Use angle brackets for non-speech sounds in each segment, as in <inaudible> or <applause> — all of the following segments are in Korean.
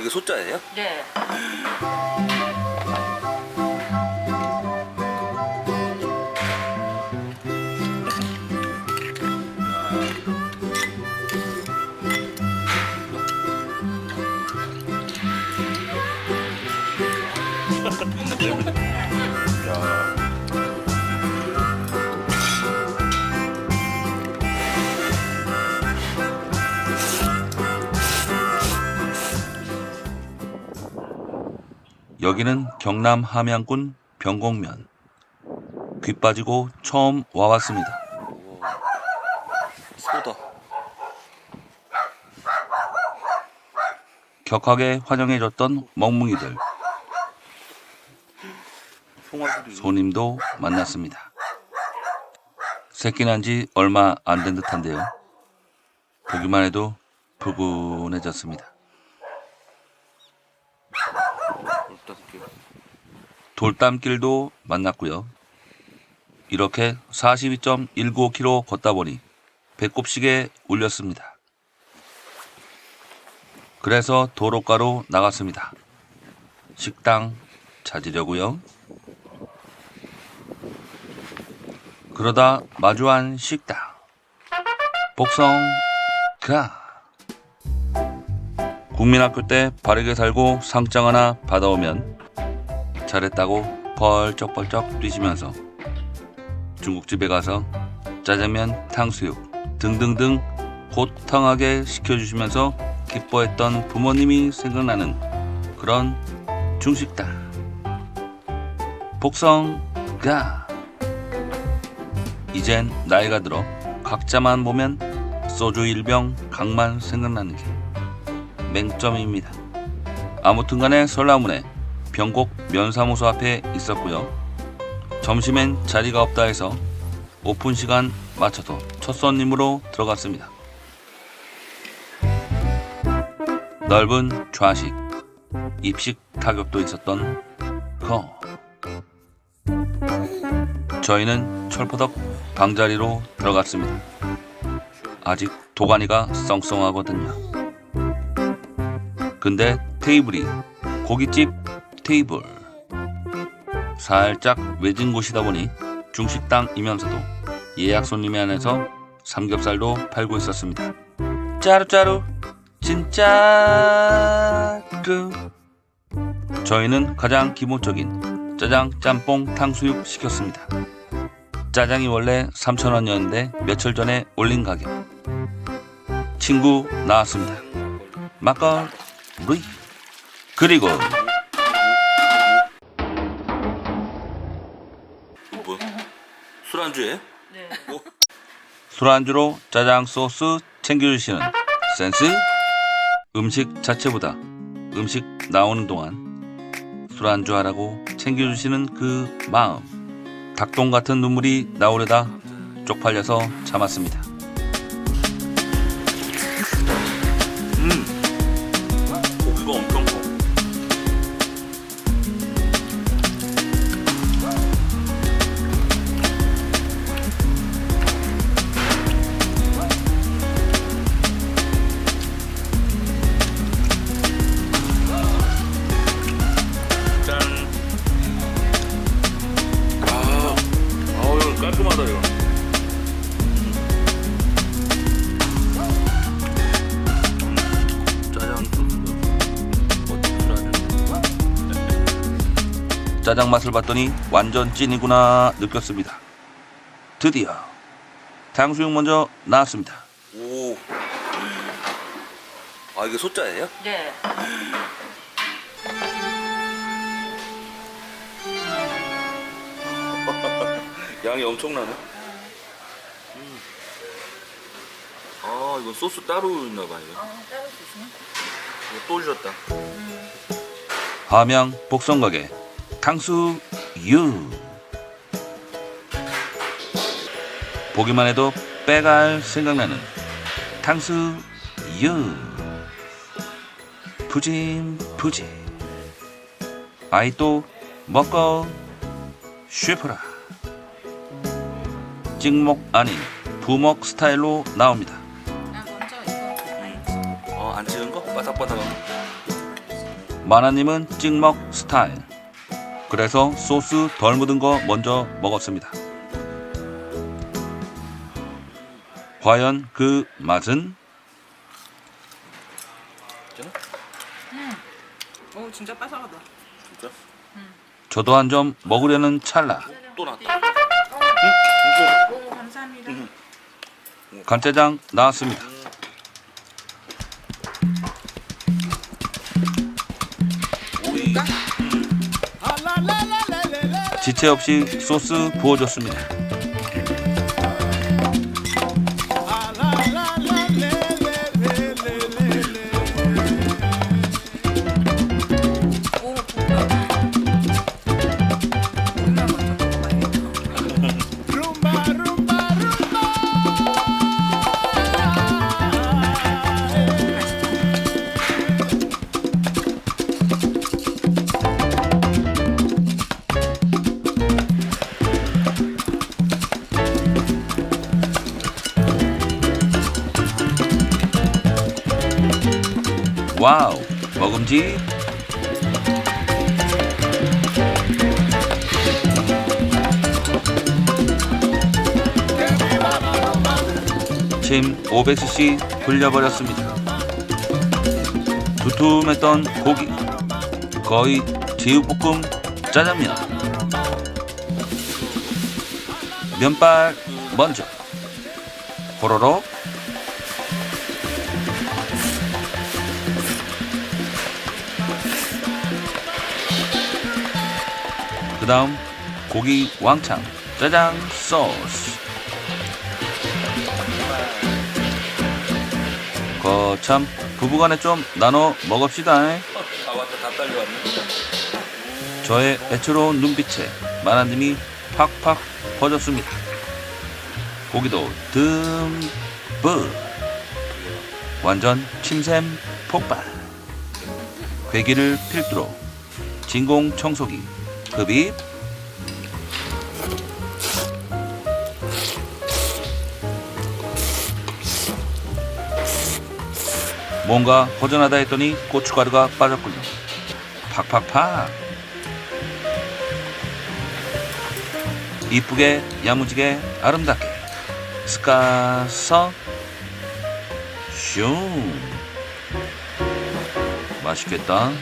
이게 소자예요? 네. 여기는 경남 함양군 병곡면. 귀 빠지고 처음 와봤습니다. 소다. 격하게 환영해줬던 멍뭉이들, 손님도 만났습니다. 새끼 난 지 얼마 안 된 듯한데요. 보기만 해도 푸근해졌습니다. 돌담길도 만났고요. 이렇게 42.195km 걷다 보니 배꼽시계 울렸습니다. 그래서 도로가로 나갔습니다. 식당 찾으려고요. 그러다 마주한 식당. 복성 가. 국민학교 때 바르게 살고 상장 하나 받아오면 잘했다고 벌쩍벌쩍 뛰시면서 중국집에 가서 짜장면, 탕수육 등등등 고탕하게 시켜주시면서 기뻐했던 부모님이 생각나는 그런 중식당 복성가 이젠 나이가 들어 각자만 보면 소주 일병 강만 생각나는 게 맹점입니다. 아무튼 간에 설라문에 병곡 면사무소 앞에 있었고요. 점심엔 자리가 없다 해서 오픈 시간 맞춰서 첫 손님으로 들어갔습니다. 넓은 좌식, 입식 타격도 있었던 거. 저희는 철포덕 방자리로 들어갔습니다. 아직 도가니가 썽썽하거든요. 근데 테이블이 고깃집 테이블. 살짝 외진 곳이다 보니 중식당이면서도 예약 손님이 안에서 삼겹살도 팔고 있었습니다. 짜루짜루 진짜루 저희는 가장 기본적인 짜장 짬뽕 탕수육 시켰습니다. 짜장이 원래 3,000원이었는데 며칠 전에 올린 가격. 친구 나왔습니다. 막걸리 그리고 술안주예요? 네. 술안주로 짜장 소스 챙겨주시는 센스? 음식 자체보다 음식 나오는 동안 술안주 하라고 챙겨주시는 그 마음 닭똥 같은 눈물이 나오려다 쪽팔려서 참았습니다. 짜장 맛을 봤더니 완전 찐이구나 느꼈습니다. 드디어 탕수육 먼저 나왔습니다. 오. 아 이게 소자예요? 네. <laughs> 양이 엄청나네. 음. 아 이거 소스 따로 있나 봐요. 어, 따로 주시면? 또 주셨다. 함양 복성가게 탕수육 보기만 해도 빼갈 생각나는 탕수육 푸짐푸짐 아이 또 먹고 싶어라 찍먹 아닌 부먹 스타일로 나옵니다. 어 안 찍은 거? 바삭바삭한 거. 마나님은 찍먹 스타일. 그래서 소스 덜 묻은 거 먼저 먹었습니다. 과연 그 맛은? 오 진짜 바삭하다. 진짜? 저도 한 점 먹으려는 찰나 또 나왔다. 오 감사합니다. 간짜장 나왔습니다. 지체 없이 소스 부어줬습니다. 와우, 먹음직. 침 500cc 불려버렸습니다. 두툼했던 고기, 거의 제육볶음 짜장면. 면발 먼저, 호로록 다음 고기 왕창. 짜장 소스. 거참 부부간에 좀 나눠 먹읍시다. 저의 애처로운 눈빛에 마나님이 팍팍 퍼졌습니다. 고기도 듬뿍. 완전 침샘 폭발. 괴기를 필두로 진공 청소기 흡입 뭔가 허전하다 했더니 고춧가루가 빠졌군요. 팍팍팍. 이쁘게 야무지게 아름답게. 스까서. 슝. 맛있겠다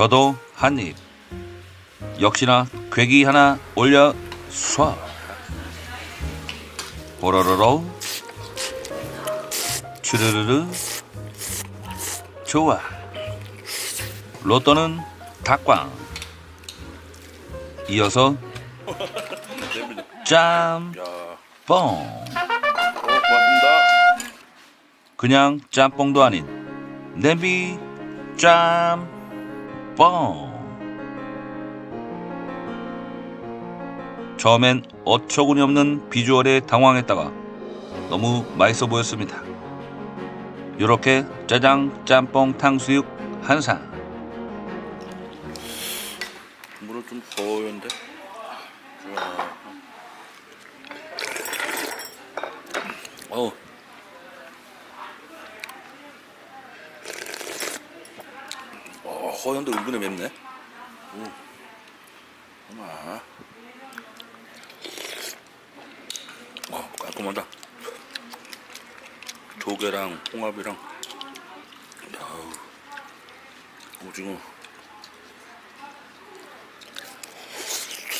저도 한 입 역시나 괴기 하나 올려 쏴 보로로로. 추르르르. 좋아. 로또는 닭광. 이어서. 어, 고맙습니다. 그냥 짬뽕도 아닌 냄비 짬 뽕 처음엔 어처구니 없는 비주얼에 당황했다가 너무 맛있어 보였습니다. 이렇게 짜장 짬뽕 탕수육 한상. 물은 좀 거였는데. 좋아. 어우. 어, 허연도 은근히 맵네. 오. 어마. 어, 깔끔하다. 조개랑 홍합이랑. 야우. 오징어.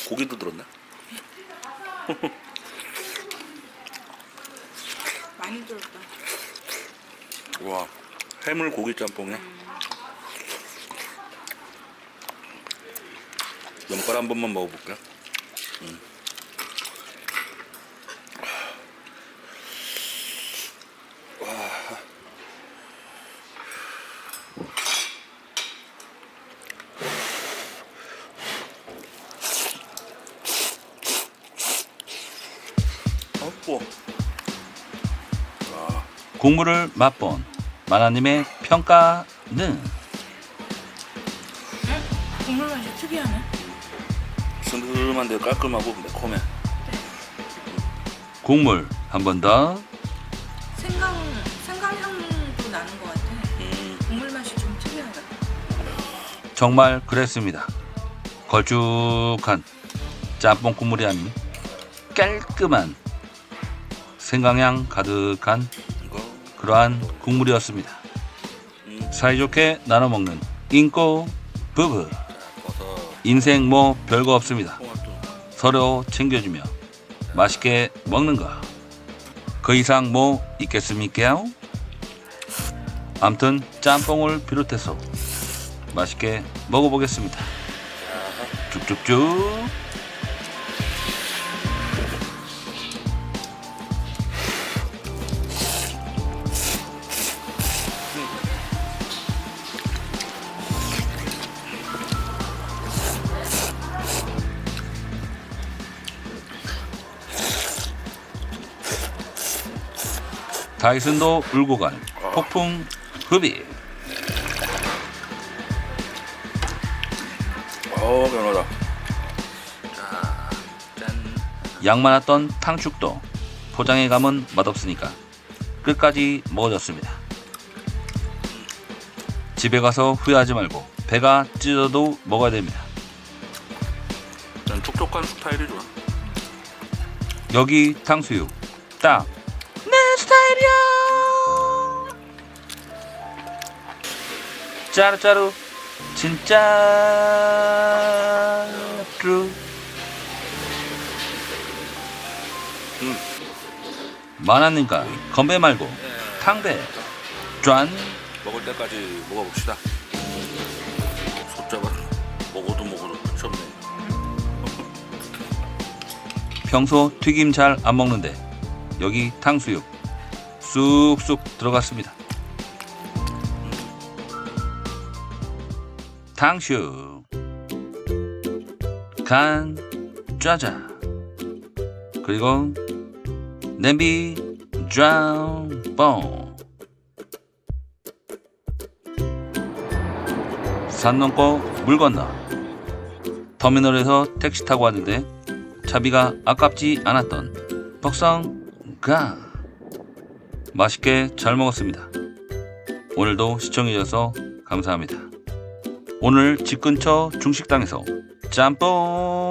고기도 들었네. 많이 들었다. 와 해물 고기 짬뽕에 면발 한 번만 먹어볼게요. 음. 와. 어뽀. 국물을 맛본 마나님의 평가는 국물 맛이 특이하네. 슴슴한데 깔끔하고 매콤해. 국물 한 번 더. 생강 생강 향도 나는 것 같아. 음, 국물 맛이 좀 특이하다. 정말 그랬습니다. 걸쭉한 짬뽕 국물이 아닌 깔끔한 생강향 가득한 이거 그러한 국물이었습니다. 음, 사이좋게 나눠 먹는 인꼬 부부. 인생 뭐 별거 없습니다. 서로 챙겨주며 맛있게 먹는 거. 그 이상 뭐 있겠습니까? 암튼 짬뽕을 비롯해서 맛있게 먹어보겠습니다. 쭉쭉쭉. 다이슨도 울고 간 폭풍 흡입. 어, 변하다. 양 많았던 탕축도 포장에 가면 맛없으니까 끝까지 먹어줬습니다. 집에 가서 후회하지 말고 배가 찢어도 먹어야 됩니다. 난 촉촉한 스타일이 좋아. 여기 탕수육 딱내 스타일이야. 짜루짜루 진짜 루 음. 많았니까 건배 말고 탕배 짠 먹을 때까지 먹어봅시다. 솥잡아. 먹어도 먹어도 끝이 없네. 평소 튀김 잘 안 먹는데 여기 탕수육 쑥쑥 들어갔습니다. 탕수육 간 짜자. 그리고 냄비 짬뽕 산 넘고 물 건너. 터미널에서 택시 타고 왔는데 차비가 아깝지 않았던 벅성 가 맛있게 잘 먹었습니다. 오늘도 시청해주셔서 감사합니다. 오늘 집 근처 중식당에서 짬뽕